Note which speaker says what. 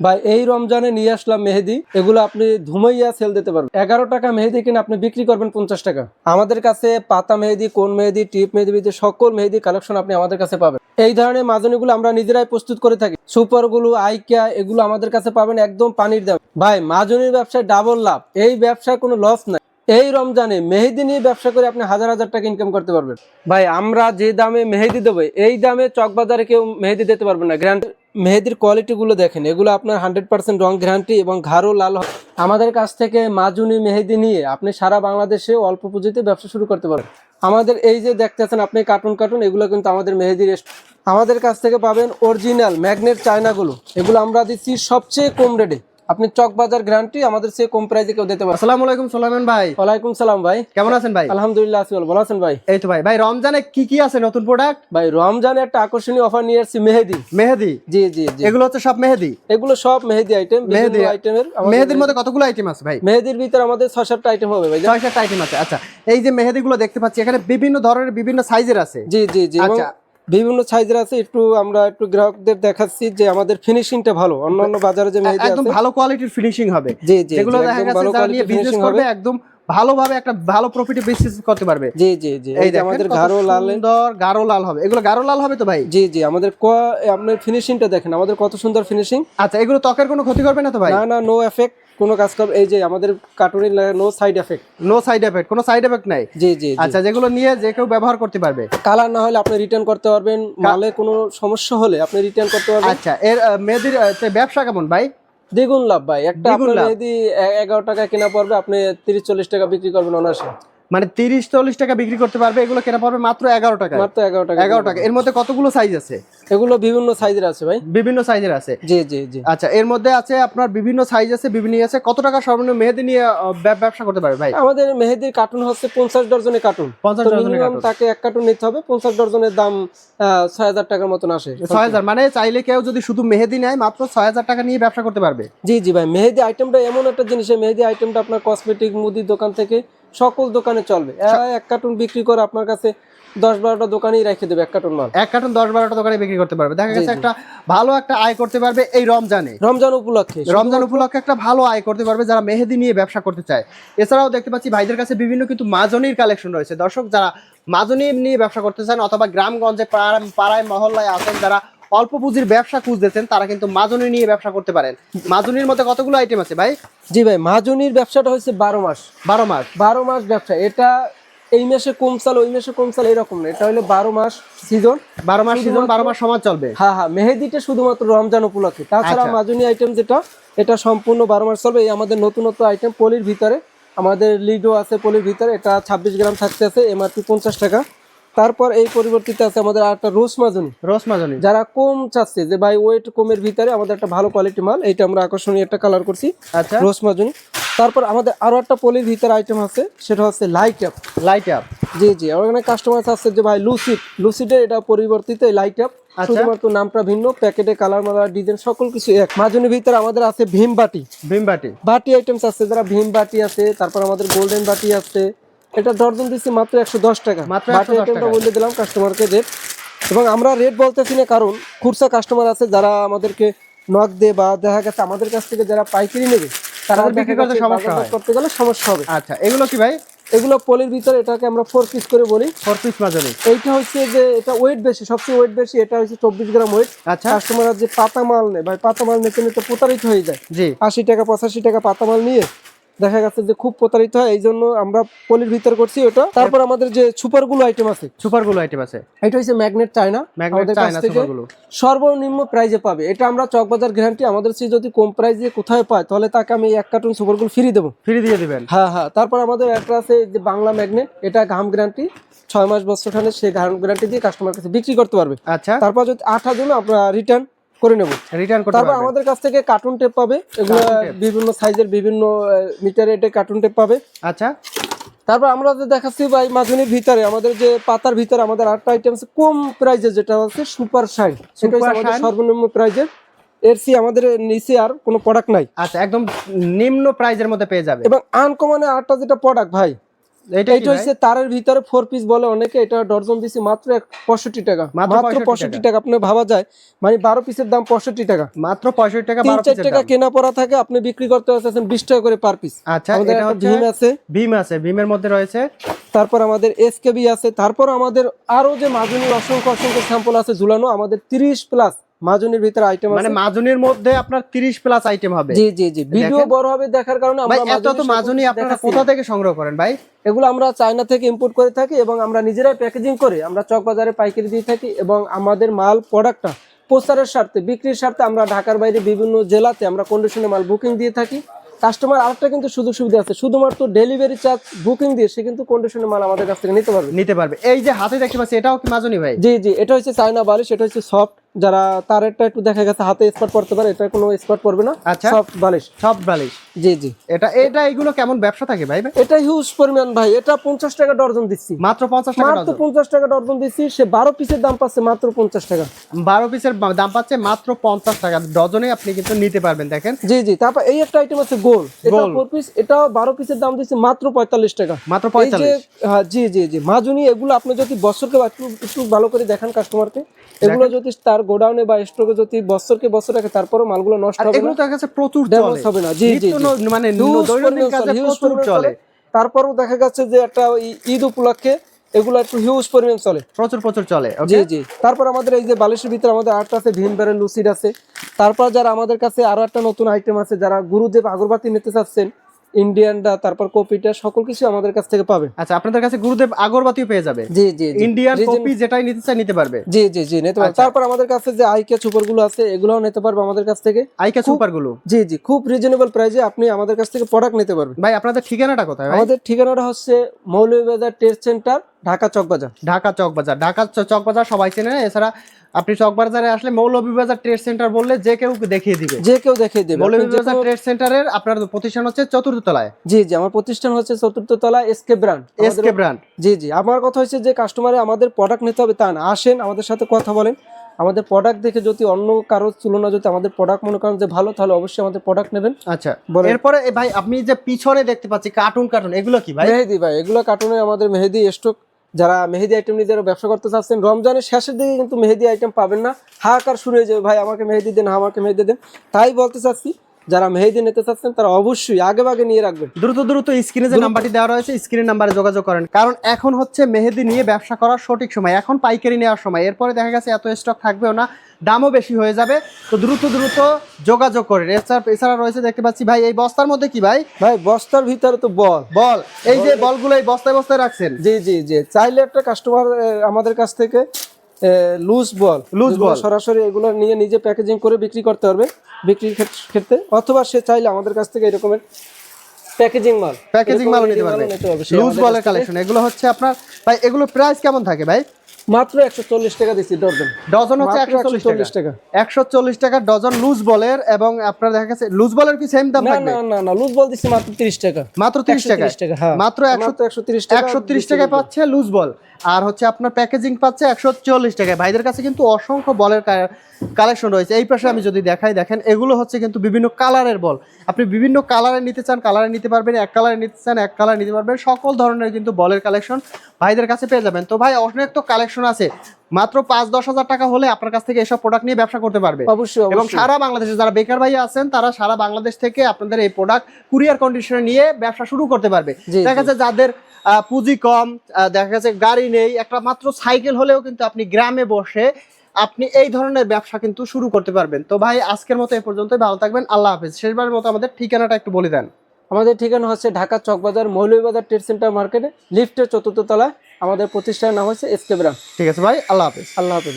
Speaker 1: ভাই, এই রমজানে নিয়ে আসলাম মেহেদি। এগুলো আপনি ধুমাইয়া সেল দিতে পারবেন। এগারো টাকা মেহেদি কিনে আপনি বিক্রি করবেন পঞ্চাশ টাকা। আমাদের কাছে পাতা মেহেদি, কোন মেহেদি, টিপ মেহেদি সকল মেহেদি কালেকশন আপনি আমাদের কাছে পাবেন। এই ধরনের মাজনিগুলো আমরা নিজেরাই প্রস্তুত করে থাকি। সুপারগুলো আইকিয়া এগুলো আমাদের কাছে পাবেন একদম পানির দাম। ভাই, মাজনির ব্যবসায় ডাবল লাভ। এই ব্যবসায় কোনো লস নাই। এই রমজানে মেহেদি নিয়ে ব্যবসা করে আপনি হাজার হাজার টাকা ইনকাম করতে পারবেন। ভাই, আমরা যে দামে মেহেদি দেবো, এই দামে চকবাজারে কেউ মেহেদি দিতে পারবে না। গ্র্যান্ড মেহেদির কোয়ালিটিগুলো দেখেন। এগুলো আপনার হান্ড্রেড পার্সেন্ট রং গ্যারান্টি এবং ঘাড়ও লাল। আমাদের কাছ থেকে মাজুনি মেহেদি নিয়ে আপনি সারা বাংলাদেশে অল্প পুঁজিতে ব্যবসা শুরু করতে পারেন আমাদের এই যে দেখতেছেন আপনি কার্টুন কার্টুন এগুলো কিন্তু আমাদের মেহেদির আমাদের কাছ থেকে পাবেন অরিজিনাল ম্যাগনেট চায়নাগুলো। এগুলো আমরা দিচ্ছি সবচেয়ে কম রেটে আপনি চকবাজার গ্যারান্টি আমাদের চেয়ে কম প্রাইসে কেউ দিতে পারেন
Speaker 2: আসসালামু আলাইকুম সোলাইমান ভাই।
Speaker 1: ওয়ালাইকুম সালাম ভাই।
Speaker 2: কেমন আছেন ভাই?
Speaker 1: আলহামদুলিল্লাহ আসি ভালো আছেন ভাই?
Speaker 2: এই তো ভাই ভাই রমজানে কি কি আছে নতুন প্রোডাক্ট
Speaker 1: ভাই রমজানে একটা আকর্ষণীয় অফার নিয়ে আসছি মেহেদি।
Speaker 2: মেহেদি?
Speaker 1: জি জি জি।
Speaker 2: এগুলো হচ্ছে সব মেহেদি?
Speaker 1: এগুলো সব মেহেদি আইটেম
Speaker 2: মেহেদি।
Speaker 1: আইটেমের
Speaker 2: মেহেদির মধ্যে কতগুলো আইটেম আছে ভাই?
Speaker 1: মেহেদির ভিতরে আমাদের ছয় সাতটা আইটেম হবে ভাই
Speaker 2: ছয় সাতটা আইটেম আছে আচ্ছা। এই যে মেহেদিগুলো দেখতে পাচ্ছি এখানে বিভিন্ন ধরনের বিভিন্ন সাইজের আছে।
Speaker 1: জি জি জি।
Speaker 2: আচ্ছা।
Speaker 1: বিভিন্ন সাইজের আছে একটু আমরা একটু গ্রাহকদের দেখাচ্ছি যে আমাদের ফিনিশিংটা ভালো। অন্যান্য বাজারে যে মেহেদি
Speaker 2: একদম ভালো কোয়ালিটির ফিনিশিং হবে।
Speaker 1: জি জি
Speaker 2: যেগুলো দেখা
Speaker 1: ভালো
Speaker 2: যারা নিয়ে
Speaker 1: কোয়ালিটি
Speaker 2: বিজনেস
Speaker 1: ফিনিশিং
Speaker 2: করবে
Speaker 1: হবে।
Speaker 2: একদম ভালোভাবে একটা ভালো প্রফিটে বিজনেস করতে পারবে।
Speaker 1: জি জি জি এই যে আমাদের গাঢ় লাল
Speaker 2: সুন্দর গাঢ় লাল হবে। এগুলো গাঢ় লাল হবে তো ভাই?
Speaker 1: জি জি আমাদের ক- আপনার ফিনিশিংটা দেখেন আমাদের কত সুন্দর ফিনিশিং
Speaker 2: আচ্ছা এগুলো ত্বকের কোনো ক্ষতি করবে না তো ভাই?
Speaker 1: না না নো এফেক্ট কোনো কাজ করবে এই যে আমাদের কার্টুনের no side effect
Speaker 2: no side effect কোনো সাইড এফেক্ট নাই?
Speaker 1: জি জি
Speaker 2: আচ্ছা যেগুলো নিয়ে যে কেউ ব্যবহার করতে পারবে।
Speaker 1: কালার না হলে আপনি রিটার্ন করতে পারবেন মালে কোনো সমস্যা হলে আপনি রিটার্ন করতে পারবেন।
Speaker 2: আচ্ছা এর মেয়েদের ব্যবসা কেমন ভাই?
Speaker 1: দ্বিগুণ লাভ ভাই। একটা
Speaker 2: আপনি
Speaker 1: আপনার। যদি এগারো টাকা কেনা পড়বে আপনি তিরিশ চল্লিশ টাকা বিক্রি করবেন অনার্সে
Speaker 2: মানে তিরিশ চল্লিশ টাকা বিক্রি করতে পারবে এগুলো কেনা পারবে মাত্র এগারো টাকা
Speaker 1: মাত্র এগারো টাকা।
Speaker 2: এগারো টাকা। এর মধ্যে কতগুলো সাইজ আছে?
Speaker 1: এগুলো বিভিন্ন সাইজের আছে ভাই।
Speaker 2: বিভিন্ন সাইজের আছে?
Speaker 1: জি জি জি।
Speaker 2: আচ্ছা এর মধ্যে আছে আপনার বিভিন্ন সাইজ আছে বিভিন্ন ইয়ে আছে। কত টাকা সর্বনিম্ন মেহেদি নিয়ে ব্যবসা করতে পারবে ভাই?
Speaker 1: আমাদের মেহেদির কার্টুন হচ্ছে পঞ্চাশ ডজনের কার্টুন
Speaker 2: পঞ্চাশ ডজনের কার্টুন
Speaker 1: তাকে এক কার্টুন নিতে হবে। পঞ্চাশ ডজনের দাম ছয় হাজার টাকার মতন আসে।
Speaker 2: ছয় হাজার। মানে চাইলে কেউ যদি শুধু মেহেদি নেয় মাত্র ছয় হাজার টাকা নিয়ে ব্যবসা করতে পারবে?
Speaker 1: জি জি ভাই। মেহেদি আইটেমটা এমন একটা জিনিস মেহেদি আইটেমটা আপনার কসমেটিক মুদির দোকান থেকে সকল দোকানে চলবে। এক কার্টুন বিক্রি করে আপনার কাছে দশ বারোটা দোকানেই রেখে দেবে এক কার্টুন মাল।
Speaker 2: এক কার্টুন দশ বারোটা দোকানে বিক্রি করতে পারবে। দেখা গেছে একটা ভালো একটা আয় করতে পারবে এই রমজানে।
Speaker 1: রমজান উপলক্ষে।
Speaker 2: রমজান উপলক্ষে একটা ভালো আয় করতে পারবে যারা মেহেদি নিয়ে ব্যবসা করতে চায়। এছাড়াও দেখতে পাচ্ছি ভাইদের কাছে বিভিন্ন কিন্তু মাজনির কালেকশন রয়েছে। দর্শক যারা মাজনি নিয়ে ব্যবসা করতে চান অথবা গ্রামগঞ্জে পাড়ায়- পাড়ায় মহল্লায় আছেন যারা অল্প পুঁজির ব্যবসা খুঁজতেছেন তারা কিন্তু মাজনি নিয়ে ব্যবসা করতে পারেন। মাজনির মধ্যে কতগুলো আইটেম আছে ভাই?
Speaker 1: জি ভাই মাজনির ব্যবসাটা হচ্ছে বারো মাস।
Speaker 2: বারো মাস?
Speaker 1: বারো মাস ব্যবসা। এটা এই মাসে কম চাল ওই মাসে কম চাল এরকম না। এটা হলো বারো মাস সিজন
Speaker 2: বারো মাস সিজন বারো মাস সমাজ চলবে।
Speaker 1: হ্যাঁ হ্যাঁ মেহেদিটা শুধুমাত্র রমজান উপলক্ষে। তাছাড়া
Speaker 2: আচ্ছা।
Speaker 1: মাজুনি আইটেম যেটা এটা সম্পূর্ণ বারো মাস চলবে। এই আমাদের নতুনত্ব আইটেম পলির ভিতরে আমাদের লিডো আছে পলির ভিতরে এটা ছাব্বিশ গ্রাম থাকতে আছে এমআরপি পঞ্চাশ টাকা। তারপর এই পরিবর্তিত আছে আমাদের আরেকটা রোজ মাজুনি।
Speaker 2: রোজ মাজনি।
Speaker 1: যারা কম চাচ্ছে যে ভাই ওয়েট কমের ভিতরে আমাদের একটা ভালো কোয়ালিটি মাল এটা আমরা আকর্ষণীয় একটা কালার করছি
Speaker 2: আচ্ছা।
Speaker 1: রোজ মাজুনি। তারপর আমাদের আরও একটা পলির ভিতরে আইটেম আছে সেটা হচ্ছে লাইট আপ
Speaker 2: লাইট আপ
Speaker 1: জি জি। ওখানে কাস্টমার আছে যে ভাই লুসিড লুসিডের এটা পরিবর্তিত এই লাইট আপ
Speaker 2: আচ্ছা।
Speaker 1: শুধুমাত্র নামটা ভিন্ন প্যাকেটে কালার মালার ডিজাইন সকল কিছু এক। মাজুনির ভিতরে আমাদের আছে ভীম বাটি।
Speaker 2: ভীমবাটি
Speaker 1: বাটি। আইটেমস আছে যারা ভীম বাটি আছে তারপর আমাদের গোল্ডেন বাটি আছে। এটা দর্জন দিচ্ছি মাত্র একশো দশ টাকা।
Speaker 2: মাত্র
Speaker 1: বাটি
Speaker 2: 110
Speaker 1: আইটেমটা
Speaker 2: টাকা।
Speaker 1: বলে দিলাম কাস্টমারকে রেট এবং আমরা রেট বলতেছি না কারণ খুচরা কাস্টমার আছে যারা আমাদেরকে নক দিয়ে বা দেখা গেছে আমাদের কাছ থেকে যারা পাইকারি নেবে তারা
Speaker 2: বিক্রি করতে সমস্যা
Speaker 1: করতে গেলে সমস্যা হবে।
Speaker 2: আচ্ছা এগুলো কি ভাই?
Speaker 1: এগুলো পলির ভিতরে এটাকে আমরা ফোর পিস করে বলি।
Speaker 2: ফোর পিস মাজনি
Speaker 1: এইটা হচ্ছে যে এটা ওয়েট বেশি সবচেয়ে ওয়েট বেশি এটা হচ্ছে চব্বিশ গ্রাম ওয়েট
Speaker 2: আচ্ছা।
Speaker 1: কাস্টমার যে পাতা মাল নেয় ভাই পাতা মাল নিতে নিতে প্রতারিত হয়ে যায়।
Speaker 2: জি।
Speaker 1: আশি টাকা পঁচাশি টাকা পাতা মাল নিয়ে দেখা গেছে যে খুব প্রতারিত হয় এই জন্য আমরা পলির ভিতর করছি ওটা। তারপর আমাদের যে সুপারগুলো আইটেম আছে
Speaker 2: সুপারগুলো আইটেম আছে।
Speaker 1: এটা হচ্ছে ম্যাগনেট চায়না
Speaker 2: ম্যাগনেট চায়না সুপারগুলো
Speaker 1: সর্বনিম্ন প্রাইজে পাবে। এটা আমরা চকবাজার গ্যারান্টি আমাদের চেয়ে যদি কম প্রাইজে কোথায় পায় তাহলে তাকে আমি এক কার্টুন সুপারগুলো ফ্রি দেবো।
Speaker 2: ফ্রি দিয়ে দিবেন?
Speaker 1: হ্যাঁ হ্যাঁ। তারপর আমাদের একটা আছে যে বাংলা ম্যাগনেট এটা ঘাম গ্যারান্টি ছয় মাস বছর খানে সে ঘাম গ্যারান্টি দিয়ে কাস্টমার কাছে বিক্রি করতে পারবে।
Speaker 2: আচ্ছা।
Speaker 1: তারপর যদি আঠার জন্য আমরা রিটার্ন করে নেব।
Speaker 2: রিটার্ন করতে
Speaker 1: তারপর আমাদের কাছ থেকে কার্টুন টেপ পাবে এগুলো বিভিন্ন সাইজের বিভিন্ন মিটার রেটে কার্টুন টেপ পাবে।
Speaker 2: আচ্ছা।
Speaker 1: তারপর আমরা যে দেখাচ্ছি ভাই মাজুনির ভিতরে আমাদের যে পাতার ভিতরে আমাদের আটটা আইটেম আছে কম প্রাইজে যেটা হচ্ছে সুপার শাইন সেটা হচ্ছে আমাদের সর্বনিম্ন প্রাইজের এর সি আমাদের নিচে আর কোনো প্রোডাক্ট নাই।
Speaker 2: আচ্ছা একদম নিম্ন প্রাইজের মধ্যে পেয়ে যাবে।
Speaker 1: এবং আনকমনে আটটা যেটা প্রোডাক্ট ভাই
Speaker 2: এটা
Speaker 1: হচ্ছে তারের ভিতরে ফোর পিস বলে অনেকে এটা ডর্জন দিছি মাত্র পঁয়ষট্টি টাকা।
Speaker 2: মাত্র
Speaker 1: মাত্র
Speaker 2: 65
Speaker 1: পঁয়ষট্টি টাকা আপনি ভাবা যায়। মানে বারো পিসের দাম পঁয়ষট্টি টাকা।
Speaker 2: মাত্র পঁয়ষট্টি টাকা
Speaker 1: তিন চার টাকা কেনা পড়া থাকে আপনি বিক্রি করতে বিশ টাকা করে পার পিস
Speaker 2: আচ্ছা
Speaker 1: আমাদের ভীম আছে।
Speaker 2: ভীম আছে ভীমের মধ্যে রয়েছে।
Speaker 1: তারপর আমাদের এসকেবি আছে। তারপর আমাদের আরও যে মাজুনির অসংখ্য অসংখ্য স্যাম্পল আছে ঝুলানো আমাদের তিরিশ প্লাস মাজুনির ভিতরে আইটেম
Speaker 2: মানে মাজুনির মধ্যে আপনার তিরিশ প্লাস আইটেম হবে।
Speaker 1: জি জি জি। ভিডিও বড় হবে দেখার কারণে আমরা
Speaker 2: এত তো মাজুনি আপনারা কোথা থেকে সংগ্রহ করেন ভাই?
Speaker 1: এগুলো আমরা চায়না থেকে ইম্পোর্ট করে থাকি এবং আমরা নিজেরাই প্যাকেজিং করে। আমরা পাইকারি দিয়ে থাকি এবং আমাদের মাল প্রোডাক্টটা প্রচারের স্বার্থে বিক্রির স্বার্থে আমরা ঢাকার বাইরে বিভিন্ন জেলাতে আমরা কন্ডিশনে মাল বুকিং দিয়ে থাকি। কাস্টমার আরেকটা কিন্তু সুযোগ সুবিধা আছে। শুধুমাত্র ডেলিভারি চার্জ বুকিং দিয়ে সে কিন্তু কন্ডিশনে মাল আমাদের কাছ থেকে নিতে পারবে।
Speaker 2: নিতে পারবে। এই যে হাতে দেখতে পাচ্ছি এটাও কি মাজুনি ভাই?
Speaker 1: জি জি এটা হচ্ছে চায়না বালিশ এটা হচ্ছে সফট যারা তারেরটা একটু দেখা গেছে হাতে স্পট পড়তে পারে এটা কোনো স্পট পড়বে না।
Speaker 2: আচ্ছা।
Speaker 1: সফট বালিশ।
Speaker 2: সব বালিশ।
Speaker 1: জি জি।
Speaker 2: এটা এটা এগুলো কেমন ব্যবসা থাকে ভাই?
Speaker 1: এটা হিউজ পরিমাণ ভাই। এটা পঞ্চাশ টাকা ডর্জন দিচ্ছি।
Speaker 2: মাত্র পঞ্চাশ টাকা
Speaker 1: মাত্র
Speaker 2: ডজন।
Speaker 1: পঞ্চাশ টাকা ডর্জন দিচ্ছি। সে বারো পিসের দাম পাচ্ছে মাত্র পঞ্চাশ টাকা।
Speaker 2: বারো পিসের দাম পাচ্ছে মাত্র পঞ্চাশ টাকা। ডজনে আপনি কিন্তু নিতে পারবেন দেখেন।
Speaker 1: জি জি। তারপর এই একটা আইটেম আছে গোল এটা
Speaker 2: গোল।
Speaker 1: ফোর পিস এটা বারো পিসের দাম দিচ্ছি মাত্র পঁয়তাল্লিশ টাকা।
Speaker 2: মাত্র
Speaker 1: এই যে
Speaker 2: পঁয়তাল্লিশ।
Speaker 1: হ্যাঁ, জি জি জি। মাজুনি এগুলো আপনি যদি বছরকে একটু একটু ভালো করে দেখান কাস্টমারকে এগুলো যদি তার গোডাউনে বা স্টকে যদি বছরকে বছর রাখে তারপরে মালগুলো নষ্ট হবে
Speaker 2: এগুলো দেখা যাচ্ছে প্রচুর চলে।
Speaker 1: হবে না। জি জি
Speaker 2: মানে দৈনন্দিন কাজে প্রচুর চলে।
Speaker 1: তারপরেও দেখা যাচ্ছে যে একটা ঈদ উপলক্ষে এগুলো একটু হিউজ পরিমাণ চলে।
Speaker 2: প্রচুর প্রচুর চলে
Speaker 1: জি জি। তারপর আমাদের এই যে বালিশের ভিতরে আমাদের আরেকটা আছে ভিন ব্যারেল লুসিড আছে। তারপর যারা আমাদের কাছে আরও একটা নতুন আইটেম আছে যারা গুরুদেব আগরবাতি নিতে চাচ্ছেন ইন্ডিয়ানটা তারপর কপিটা সকল কিছু আমাদের কাছ থেকে পাবে।
Speaker 2: আচ্ছা আপনাদের কাছে গুরুদেব আগরবাতিও পেয়ে যাবে।
Speaker 1: জি জি।
Speaker 2: ইন্ডিয়ান কপি যেটাই নিতে চাই নিতে পারবে।
Speaker 1: জি জি জি নিতে পারবে।
Speaker 2: আচ্ছা।
Speaker 1: তারপর আমাদের কাছে যে আইকে সুপারগুলো আছে এগুলোও নিতে পারবে আমাদের কাছ থেকে।
Speaker 2: আইকা সুপারগুলো
Speaker 1: জি জি খুব রিজনেবল প্রাইসে আপনি আমাদের কাছ থেকে প্রোডাক্ট নিতে পারবেন।
Speaker 2: ভাই আপনাদের ঠিকানাটা কোথায়
Speaker 1: আমাদের ঠিকানাটা হচ্ছে মৌলভীবাজার টেস্ট সেন্টার ঢাকা চকবাজার।
Speaker 2: ঢাকা চকবাজার। ঢাকা চকবাজার সবাই চেনে। এছাড়া আপনি চকবাজারে আসলে মৌলভীবাজার ট্রেড সেন্টার বললে যে কেউ দেখিয়ে দিবে।
Speaker 1: যে কেউ দেখিয়ে দেবে।
Speaker 2: মৌলভীবাজার ট্রেড সেন্টারের আপনার প্রতিষ্ঠান হচ্ছে চতুর্থ তলায়।
Speaker 1: জি জি আমার প্রতিষ্ঠান হচ্ছে চতুর্থ তলায় এসকে ব্র্যান্ড
Speaker 2: এসকে ব্র্যান্ড
Speaker 1: জি জি আমার কথা হচ্ছে যে কাস্টমারে আমাদের প্রোডাক্ট নিতে হবে তা না। আসেন আমাদের সাথে কথা বলেন। আমাদের প্রোডাক্ট দেখে যদি অন্য কারোর তুলনা যদি আমাদের প্রোডাক্ট মনে করেন যে ভালো তাহলে অবশ্যই আমাদের প্রোডাক্ট নেবেন।
Speaker 2: আচ্ছা। এরপরে ভাই আপনি যে পিছনে দেখতে পাচ্ছি কার্টুন কার্টুন এগুলো কি ভাই?
Speaker 1: মেহেদি ভাই এগুলো কার্টুনে আমাদের মেহেদি স্টক যারা মেহেদি আইটেম নিয়ে যারা ব্যবসা করতে চাচ্ছেন রমজানের শেষের দিকে কিন্তু মেহেদি আইটেম পাবেন না। হাহাকার শুরু হয়ে যাবে ভাই আমাকে মেহেদি দেন আমাকে মেহেদি দেন। তাই বলতে চাচ্ছি যারা মেহেদি নিতে চাচ্ছেন তারা অবশ্যই আগে ভাগে নিয়ে রাখবেন।
Speaker 2: দ্রুত দ্রুত স্ক্রিনে যে নাম্বারটি দেওয়া রয়েছে স্ক্রিনের নাম্বারে যোগাযোগ করেন। কারণ এখন হচ্ছে মেহেদি নিয়ে ব্যবসা করার সঠিক সময় এখন পাইকারি নেওয়ার সময়। এরপরে দেখা গেছে এত স্টক থাকবেও না। দামও বেশি হয়ে যাবে। তো দ্রুত দ্রুত যোগাযোগ করেন এছাড়া এছাড়া রয়েছে দেখতে পাচ্ছি ভাই এই বস্তার মধ্যে কি ভাই?
Speaker 1: ভাই বস্তার ভিতরে তো বল।
Speaker 2: বল। এই যে বলগুলো এই বস্তায় বস্তায় রাখছেন?
Speaker 1: জি জি জি। চাইলে একটা কাস্টমার আমাদের কাছ থেকে লুজ বল। যেগুলো
Speaker 2: ball।
Speaker 1: সরাসরি এগুলো নিয়ে নিজে প্যাকেজিং করে বিক্রি করতে পারবে। বিক্রির ক্ষেত- ক্ষেত্রে। অথবা সে চাইলে আমাদের কাছ থেকে এরকমের প্যাকেজিং মাল।
Speaker 2: প্যাকেজিং মালও নিতে পারবে। লুজ বলের কালেকশন এগুলো হচ্ছে আপনার ভাই এগুলো প্রাইস কেমন থাকে ভাই?
Speaker 1: মাত্র টাকা ডজন
Speaker 2: ডজন হচ্ছে
Speaker 1: 140
Speaker 2: টাকা। ডজন লুজ বলের এবং আপনার দেখা গেছে লুজ বলের কি সেম দাম
Speaker 1: না
Speaker 2: থাকবে?
Speaker 1: না না না লুজ বল দিচ্ছি মাত্র তিরিশ টাকা।
Speaker 2: মাত্র তিরিশ টাকা?
Speaker 1: 130 টাকা হ্যাঁ।
Speaker 2: মাত্র টাকায় পাচ্ছে লুজ বল। আর হচ্ছে আপনার প্যাকেজিং পাচ্ছে একশো চল্লিশ টাকায়। ভাইদের কাছে কিন্তু অসংখ্য বলের কালেকশন রয়েছে। এই পাশে আমি যদি দেখাই দেখেন এগুলো হচ্ছে কিন্তু বিভিন্ন কালারের বল। আপনি বিভিন্ন কালারে নিতে চান কালারে নিতে পারবেন এক কালারে নিতে চান এক কালার নিতে পারবেন সকল ধরনের কিন্তু বলের কালেকশন ভাইদের কাছে পেয়ে যাবেন। তো ভাই অনেক তো কালেকশন আছে মাত্র পাঁচ দশ হাজার টাকা হলে আপনার কাছ থেকে এসব প্রোডাক্ট নিয়ে ব্যবসা করতে পারবে।
Speaker 1: অবশ্যই
Speaker 2: এবং সারা বাংলাদেশে যারা বেকার ভাই আছেন তারা সারা বাংলাদেশ থেকে আপনাদের এই প্রোডাক্ট কুরিয়ার কন্ডিশনে নিয়ে ব্যবসা শুরু করতে পারবে। দেখা যাচ্ছে যাদের পুঁজি কম দেখা যাচ্ছে গাড়ি নেই একটা মাত্র সাইকেল হলেও কিন্তু আপনি গ্রামে বসে আপনি এই ধরনের ব্যবসা কিন্তু শুরু করতে পারবেন। তো ভাই আজকের মতো এ পর্যন্তই ভালো থাকবেন আল্লাহ হাফিজ। শেষবারের মতো আমাদের ঠিকানাটা একটু বলে দেন।
Speaker 1: আমাদের ঠিকানা হচ্ছে ঢাকা চকবাজার মৌলভীবাজার ট্রেড সেন্টার মার্কেটে লিফটের চতুর্থ তলায়। আমাদের প্রতিষ্ঠানের নাম হচ্ছে এসকে ব্রাম
Speaker 2: ঠিক আছে ভাই আল্লাহ হাফিজ।
Speaker 1: আল্লাহ হাফেজ।